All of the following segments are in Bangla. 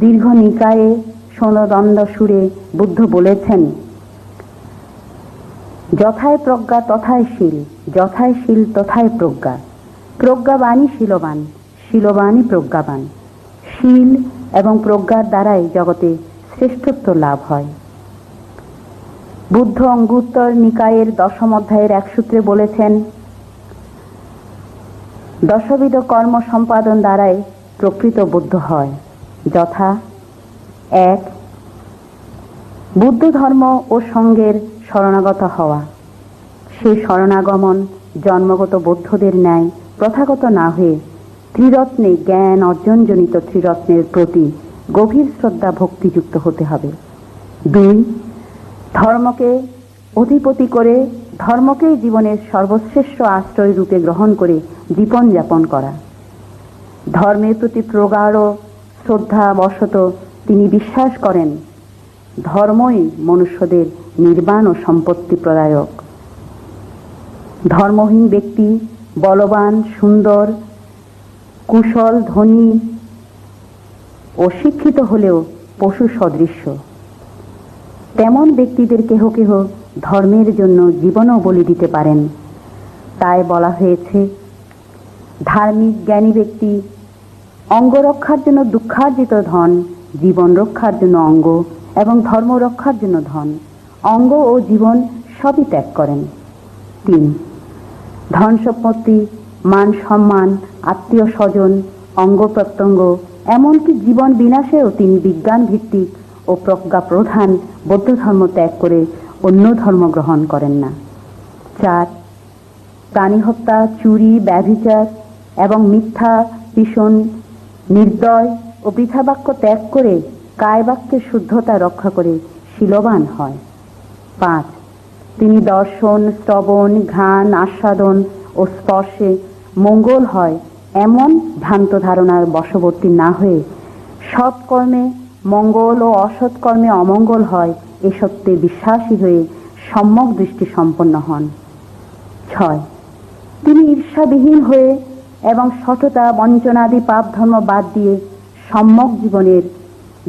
দীর্ঘ নিকায়ে সোনদণ্ড সুরে বুদ্ধ বলেছেন, যথায় প্রজ্ঞা তথায় শীল, যথায় শীল তথায় প্রজ্ঞা। প্রজ্ঞাবানই শীলবান শীলবানই প্রজ্ঞাবান। শীল এবং প্রজ্ঞার দ্বারাই জগতে শ্রেষ্ঠত্ব লাভ হয়। বুদ্ধ অঙ্গুত্তর নিকায়ের দশম অধ্যায়ের এক সূত্রে বলেছেন, দশবিধ কর্ম সম্পাদন দ্বারাই প্রকৃত বুদ্ধ হয়। যথা। এক বুদ্ধ ধর্ম ও সঙ্গের শরণাগত হওয়া। সে শরণাগমন জন্মগত বৌদ্ধদের ন্যায় প্রথাগত না হয়ে ত্রিরত্নে জ্ঞান অর্জনজনিত ত্রিরত্নের প্রতি গভীর শ্রদ্ধা ভক্তিযুক্ত হতে হবে। দুই, ধর্মকে অধিপতি করে ধর্মকেই জীবনের সর্বশ্রেষ্ঠ আশ্রয় রূপে গ্রহণ করে জীবনযাপন করা। ধর্মের প্রতি প্রগাঢ় শ্রদ্ধা বশত তিনি বিশ্বাস করেন, ধর্মই মনুষ্যদের নির্বাণ ও সম্পত্তি প্রদায়ক। ধর্মহীন ব্যক্তি, বলবান, সুন্দর, কুশল, ধনী ও শিক্ষিত হলেও পশু সদৃশ্য। তেমন ব্যক্তিদের কেহ কেহ ধর্মের জন্য জীবনও বলি দিতে পারেন। তাই বলা হয়েছে, ধার্মিক জ্ঞানী ব্যক্তি অঙ্গ রক্ষার জন্য দুঃখার্জিত ধন, জীবন রক্ষার জন্য অঙ্গ এবং ধর্ম রক্ষার জন্য ধন। অঙ্গ ও জীবন সবই ত্যাগ করেন। তিন, ধন সম্পত্তি, মান সম্মান, আত্মীয় স্বজন, অঙ্গ প্রত্যঙ্গ, এমনকি জীবন বিনাশেও তিনি বিজ্ঞান ভিত্তিক ও প্রজ্ঞা প্রধান বৌদ্ধ ধর্ম ত্যাগ করে অন্য ধর্ম গ্রহণ করেন না। চার, প্রাণী হত্যা, চুরি, ব্যভিচার এবং মিথ্যা, ভীষণ নির্দয় ও বৃথাবাক্য ত্যাগ করে কায় বাক্যের শুদ্ধতা রক্ষা করে শিলবান হয়। পাঁচ, তিনি দর্শন, শ্রবণ, ঘ্রাণ, আস্বাদন ও স্পর্শে মঙ্গল হয় এমন ভ্রান্ত ধারণার বশবর্তী না হয়ে সৎ কর্মে মঙ্গল ও অসৎকর্মে অমঙ্গল হয় এ সত্যে বিশ্বাসী হয়ে সম্যক দৃষ্টি সম্পন্ন হন। ছয়, তিনি ঈর্ষাবিহীন হয়ে এবং সততা, বঞ্চনাদি পাপ ধর্ম বাদ দিয়ে সম্যক জীবনের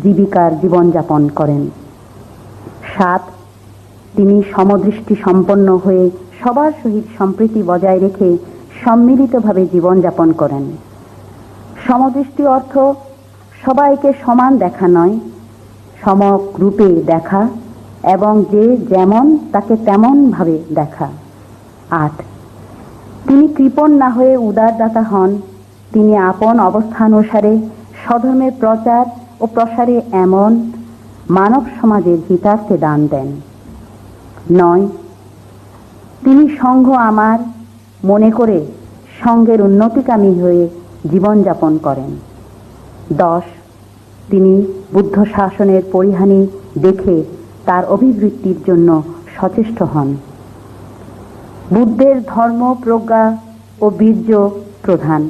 জীবিকার জীবনযাপন করেন। সাত, তিনি সমদৃষ্টি সম্পন্ন হয়ে সবার সহিত সম্প্রীতি বজায় রেখে সম্মিলিতভাবে জীবনযাপন করেন। সমদৃষ্টি অর্থ সবাইকে সমান দেখা নয় সমক রূপে দেখা এবং যে যেমন তাকে তেমনভাবে দেখা। আট তিনি কৃপণ না হয়ে উদারদাতা হন। তিনি আপন অবস্থানুসারে স্বধর্মের প্রচার ও প্রসারে এমন মানব সমাজের হিতার্থে দান দেন। নয়, তিনি সংঘ আমার মনে করে সঙ্গের উন্নতিকামী হয়ে জীবনযাপন করেন। দশ, তিনি বুদ্ধ শাসনের পরিহানি দেখে তার অভিবৃত্তির জন্য সচেষ্ট হন। বুদ্ধের ধর্ম, প্রজ্ঞা ও বীর্য প্রধান।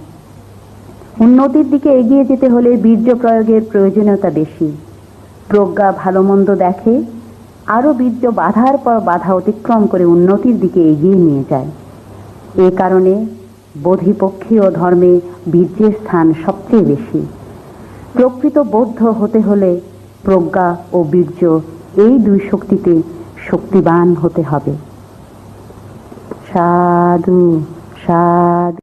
উন্নতির দিকে এগিয়ে যেতে হলে বীর্য প্রয়োগের প্রয়োজনীয়তা বেশি। প্রজ্ঞা ভালো মন্দ দেখে আরও বীর্য বাধার পর বাধা অতিক্রম করে উন্নতির দিকে এগিয়ে নিয়ে যায়। এ কারণে বোধিপক্ষীয় ধর্মে বীর্যের স্থান সবচেয়ে বেশি। প্রকৃত বৌদ্ধ হতে হলে প্রজ্ঞা ও বীর্য এই দুই শক্তিতে শক্তিবান হতে হবে। সাধু সাধু।